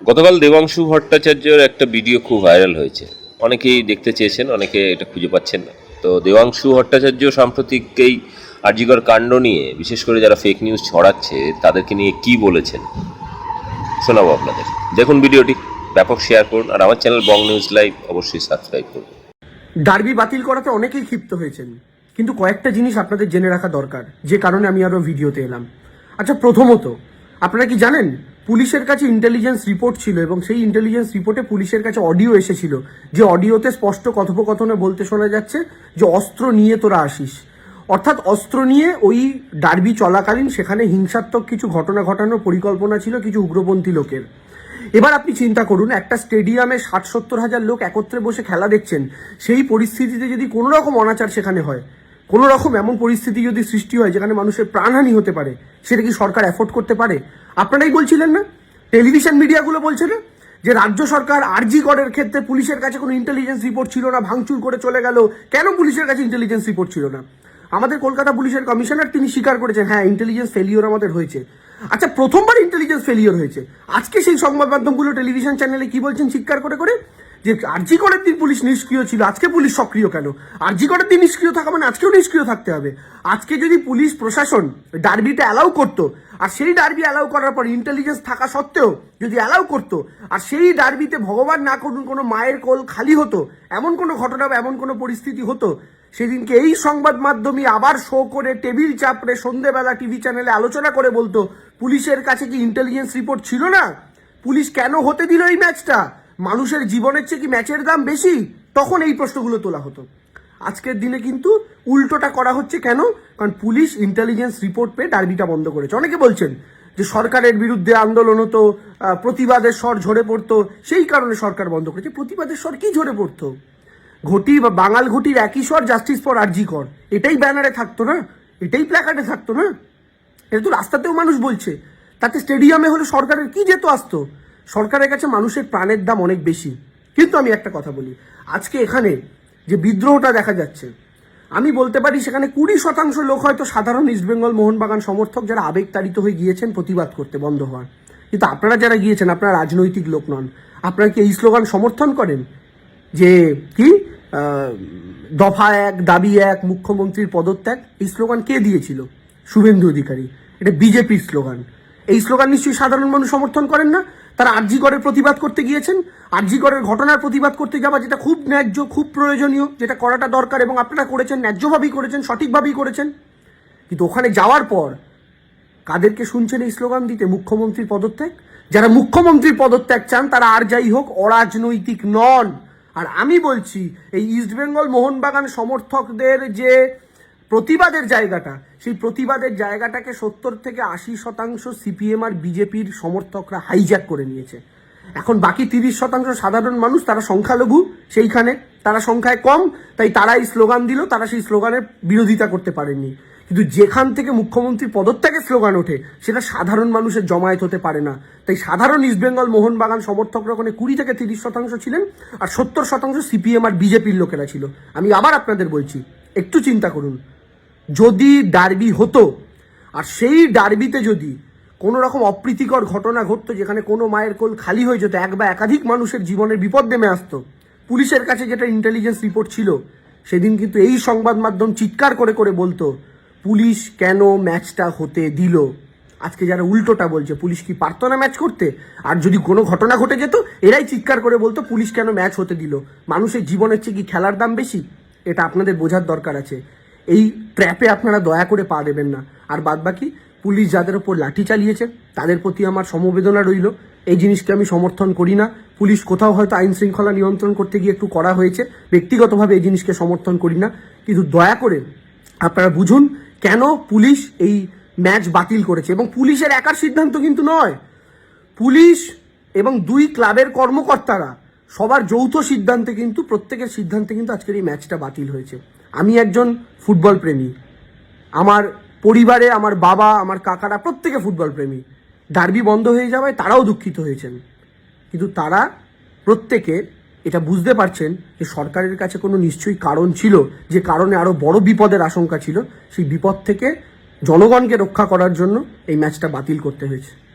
গতকাল দেবাংশু ভট্টাচার্যর একটা ভিডিও খুব ভাইরাল হয়েছে। অনেকেই দেখতে চেয়েছেন, অনেকে এটা খুঁজে পাচ্ছেন না। তো দেবাংশু ভট্টাচার্য সাম্প্রতিক এই আর্জিকর কাণ্ড নিয়ে, বিশেষ করে যারা ফেক নিউজ ছড়াচ্ছে, তাদেরকে নিয়ে কি বলেছেন? শোনাবো আপনাদের। দেখুন ভিডিওটি, ব্যাপক শেয়ার করুন, আর আমার চ্যানেল বং নিউজ লাইভ অবশ্যই সাবস্ক্রাইব করুন। ডার্বি বাতিল করাতে অনেকেই ক্ষিপ্ত হয়েছেন, কিন্তু কয়েকটা জিনিস আপনাদের জেনে রাখা দরকার, যে কারণে আমি আরও ভিডিওতে এলাম। আচ্ছা প্রথমত, আপনারা কি জানেন পুলিশের কাছে ইন্টেলিজেন্স রিপোর্ট ছিল এবং সেই ইন্টেলিজেন্স রিপোর্টে পুলিশের কাছে অডিও এসেছিল, যে অডিওতে স্পষ্ট কথোপকথনে বলতে শোনা যাচ্ছে যে অস্ত্র নিয়ে তোরা আসিস। অর্থাৎ অস্ত্র নিয়ে ওই ডার্বি চলাকালীন সেখানে হিংসাত্মক কিছু ঘটনা ঘটানোর পরিকল্পনা ছিল কিছু উগ্রপন্থী লোকের। এবার আপনি চিন্তা করুন, একটা স্টেডিয়ামে ষাট সত্তর হাজার লোক একত্রে বসে খেলা দেখছেন, সেই পরিস্থিতিতে যদি কোনো রকম অনাচার সেখানে হয় কোনো রকম এমন পরিস্থিতি যদি সৃষ্টি হয় যেখানে মানুষের প্রাণহানি হতে পারে সেটা কি সরকার অ্যাফোর্ড করতে পারে? আপনারাই বলছিলেন না? টেলিভিশন মিডিয়াগুলো বলছে না? যে রাজ্য সরকার আরজি করের ক্ষেত্রে পুলিশের কাছে কোনো ইন্টেলিজেন্স রিপোর্ট ছিল না, ভাঙচুর করে চলে গেল। কেন পুলিশের কাছে ইন্টেলিজেন্স রিপোর্ট ছিল না? আমাদের কলকাতা পুলিশের কমিশনার তিনি স্বীকার করেছেন হ্যাঁ ইন্টেলিজেন্স ফেলিওর আমাদের হয়েছে। আচ্ছা প্রথমবার ইন্টেলিজেন্স ফেলিওর হয়েছে। আজকে সেই সংবাদ মাধ্যমগুলো টেলিভিশন চ্যানেলে কি বলছেন স্বীকার করে করে? যে আরজি করের দিন পুলিশ নিষ্ক্রিয় ছিল, আজকে পুলিশ সক্রিয় কেন? আরজি করের দিন নিষ্ক্রিয় থাকা মানে আজকেও নিষ্ক্রিয় থাকতে হবে। আজকে যদি পুলিশ প্রশাসন ডার্বিটা অ্যালাউ করতো, আর সেই ডার্বি অ্যালাউ করার পর ইন্টেলিজেন্স থাকা সত্ত্বেও যদি অ্যালাউ করতো, আর সেই ডার্বিতে ভগবান না করুন, কোনো মায়ের কোল খালি হতো, এমন কোনো ঘটনা বা এমন কোনো পরিস্থিতি হতো, সেদিনকে এই সংবাদ মাধ্যমে আবার শো করে টেবিল চাপড়ে সন্ধেবেলা টিভি চ্যানেলে আলোচনা করে বলতো, পুলিশের কাছে কি ইন্টেলিজেন্স রিপোর্ট ছিল না? পুলিশ কেন হতে দিল এই ম্যাচটা মানুষের জীবনের চেয়ে কি ম্যাচের দাম বেশি? তখন এই প্রশ্নগুলো তোলা হতো। আজকের দিনে কিন্তু উল্টোটা করা হচ্ছে কেন? কারণ পুলিশ ইন্টেলিজেন্স রিপোর্ট পেয়ে ডার্বিটা বন্ধ করেছে। অনেকে বলছেন যে সরকারের বিরুদ্ধে আন্দোলন হতো প্রতিবাদের স্বর ঝরে পড়তো, সেই কারণে সরকার বন্ধ করেছে। প্রতিবাদের স্বর কি ঝরে পড়তো? ঘটি বা বাঙাল ঘটির একই স্বর জাস্টিস ফর আরজি কর। এটাই ব্যানারে থাকতো না? এটাই প্ল্যাকার্ডে থাকতো না? এটা তো রাস্তাতেও মানুষ বলছে। তাতে স্টেডিয়ামে হলে সরকারের কি যেত আসতো? সরকারের কাছে মানুষের প্রাণের দাম অনেক বেশি। কিন্তু আমি একটা কথা বলি। আজকে এখানে যে বিদ্রোহটা দেখা যাচ্ছে, আমি বলতে পারি সেখানে কুড়ি শতাংশ লোক হয়তো সাধারণ ইস্টবেঙ্গল মোহনবাগান সমর্থক যারা আবেগতাড়িত হয়ে গিয়েছেন প্রতিবাদ করতে বন্ধ হওয়ার। কিন্তু আপনারা যারা গিয়েছেন, আপনারা রাজনৈতিক লোক নন। আপনারা কি এই স্লোগান সমর্থন করেন? যে কি? দফা এক, দাবি এক, মুখ্যমন্ত্রীর পদত্যাগ? এই স্লোগান কে দিয়েছিল? শুভেন্দু অধিকারী। এটা বিজেপির স্লোগান। এই স্লোগান নিশ্চয়ই সাধারণ মানুষ সমর্থন করেন না? তারা আরজি করের প্রতিবাদ করতে গিয়েছেন। আরজি করের ঘটনার প্রতিবাদ করতে যাওয়া যেটা খুব ন্যায্য, খুব প্রয়োজনীয়, যেটা করাটা দরকার এবং আপনারা করেছেন, ন্যায্যভাবেই করেছেন, সঠিকভাবেই করেছেন। কিন্তু ওখানে যাওয়ার পর কাদেরকে শুনছেন এই স্লোগান দিতে মুখ্যমন্ত্রীর পদত্যাগ? যারা মুখ্যমন্ত্রীর পদত্যাগ চান তারা আর যাই হোক অরাজনৈতিক নন। আর আমি বলছি, এই ইস্টবেঙ্গল মোহনবাগান সমর্থকদের যে প্রতিবাদের জায়গাটা, সেই প্রতিবাদের জায়গাটাকে সত্তর থেকে আশি শতাংশ সিপিএম আর বিজেপির সমর্থকরা হাইজ্যাক করে নিয়েছে। এখন বাকি তিরিশ শতাংশ সাধারণ মানুষ, তারা সংখ্যালঘু, সেইখানে তারা সংখ্যায় কম, তাই তারা এই স্লোগান দিল, তারা সেই স্লোগানের বিরোধিতা করতে পারেনি কিন্তু যেখান থেকে মুখ্যমন্ত্রী পদত্যাগের স্লোগান ওঠে, সেটা সাধারণ মানুষের জমায়েত হতে পারে না। তাই সাধারণ ইস্টবেঙ্গল মোহনবাগান সমর্থকরা ওখানে কুড়ি থেকে তিরিশ শতাংশ ছিলেন আর সত্তর শতাংশ সিপিএম আর বিজেপির লোকেরা ছিল। আমি আবার আপনাদের বলছি, একটু চিন্তা করুন। যদি ডার্বি হতো, আর সেই ডার্বিতে যদি কোনো রকম অপ্রীতিকর ঘটনা ঘটতো, যেখানে কোনো মায়ের কোল খালি হয়ে যেত, এক বা একাধিক মানুষের জীবনের বিপদ নেমে আসতো, পুলিশের কাছে যেটা ইন্টেলিজেন্স রিপোর্ট ছিল, সেদিন কিন্তু এই সংবাদ মাধ্যম চিৎকার করে করে বলতো, পুলিশ কেন ম্যাচটা হতে দিল? আজকে যারা উল্টোটা বলছে, পুলিশ কি পারতো না ম্যাচ করতে? আর যদি কোনো ঘটনা ঘটে যেত, এরাই চিৎকার করে বলতো, পুলিশ কেন ম্যাচ হতে দিল? মানুষের জীবনের চেয়ে কি খেলার দাম বেশি? এটা আপনাদের বোঝার দরকার আছে। এই ট্র্যাপে আপনারা দয়া করে পা দেবেন না। আর বাদ বাকি পুলিশ যাদের ওপর লাঠি চালিয়েছে, তাদের প্রতি আমার সমবেদনা রইল। এই জিনিসকে আমি সমর্থন করি না। পুলিশ কোথাও হয়তো আইন শৃঙ্খলা নিয়ন্ত্রণ করতে গিয়ে একটু করা হয়েছে। ব্যক্তিগতভাবে এই জিনিসকে সমর্থন করি না। কিন্তু দয়া করে আপনারা বুঝুন কেন পুলিশ এই ম্যাচ বাতিল করেছে। এবং পুলিশের একার সিদ্ধান্ত কিন্তু নয়। পুলিশ এবং দুই ক্লাবের কর্মকর্তারা সবার যৌথ সিদ্ধান্তে কিন্তু, প্রত্যেকের সিদ্ধান্তে কিন্তু আজকের এই ম্যাচটা বাতিল হয়েছে। আমি একজন ফুটবল প্রেমী। আমার পরিবারে আমার বাবা, আমার কাকারা প্রত্যেকে ফুটবল প্রেমী। ডার্বি বন্ধ হয়ে যাওয়ায় তারাও দুঃখিত হয়েছেন। কিন্তু তারা প্রত্যেকে এটা বুঝতে পারছেন যে সরকারের কাছে কোনো নিশ্চয়ই কারণ ছিল, যে কারণে আরও বড় বিপদের আশঙ্কা ছিল, সেই বিপদ থেকে জনগণকে রক্ষা করার জন্য এই ম্যাচটা বাতিল করতে হয়েছে।